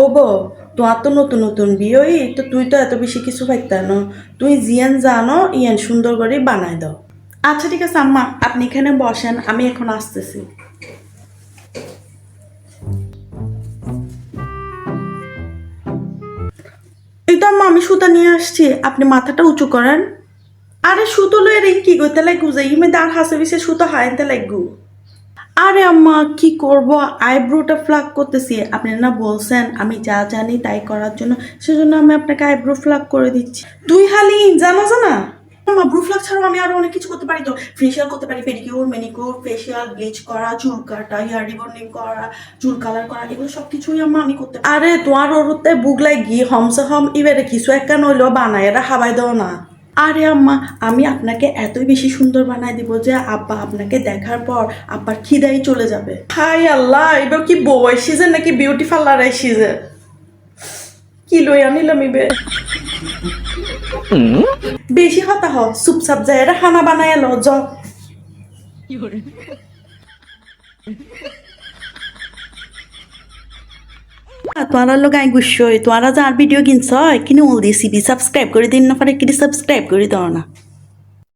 ও বো তোমার তো নতুন নতুন বিয়ে হই তো তুই তো এত বেশি কিছু পাইতানো তুই জিয়ান জানো, ইয়ান সুন্দর করে বানাই দাও। আচ্ছা ঠিক আছে, আম্মা, আপনি এখানে বসেন, আমি এখন আসতেছি। এই তো আম্মা, আমি সুতা নিয়ে আসছি, আপনি মাথাটা উঁচু করেন। আরে সুতো লয়ে রে কি করতে লাগু যে, ইমে দাঁড় হাসে বিসে সুতো হাইতে লাগু আরে আম্মা, কি করব? আইব্রোটা ফ্লাক করতেছি। আপনি না বলছেন, আমি যা জানি তাই করার জন্য। সেজন্য আমি আপনাকে আইব্রো ফ্লাক করে দিচ্ছি। তুই হালি জানো জানা আম্মা ব্রু ফ্লাক ছাড়াও আমি আরও অনেক কিছু করতে পারি তো। ফেশিয়াল করতে পারি পেডিকিউর ম্যানিকিউর ফেশিয়াল ব্লিচ করা, চুল কাটা হেয়ার রিবন্ডিং করা, চুল কালার করা, এগুলো সব কিছুই আম্মা আমি করতে। আরে, তোমার ওরতে বুগলাই গি হমসে হম ইবারে কিছু একটা নইলেও বানায়, এরা হাবাই দাও না। আরে আম্মা আমি আপনাকে এতই বেশি সুন্দর বানায় দিব যে আব্বা আপনাকে দেখার পর আব্বার খিদাই চলে যাবে। হাই আল্লাহ এবার কি বউ সিজে নাকি বিউটি পার্লার সিজে কি লই আনিলাম ইবে বেশি হতা হ চুপচাপ যায় এটা খানা বানায় ল জ। তোমার লোক আই গুসই যে যার ভিডিও কিনছ কিনে ওল সিবি সাবস্ক্রাইব করে দিন না, পারে কিনে সাবস্ক্রাইব করে দাও না।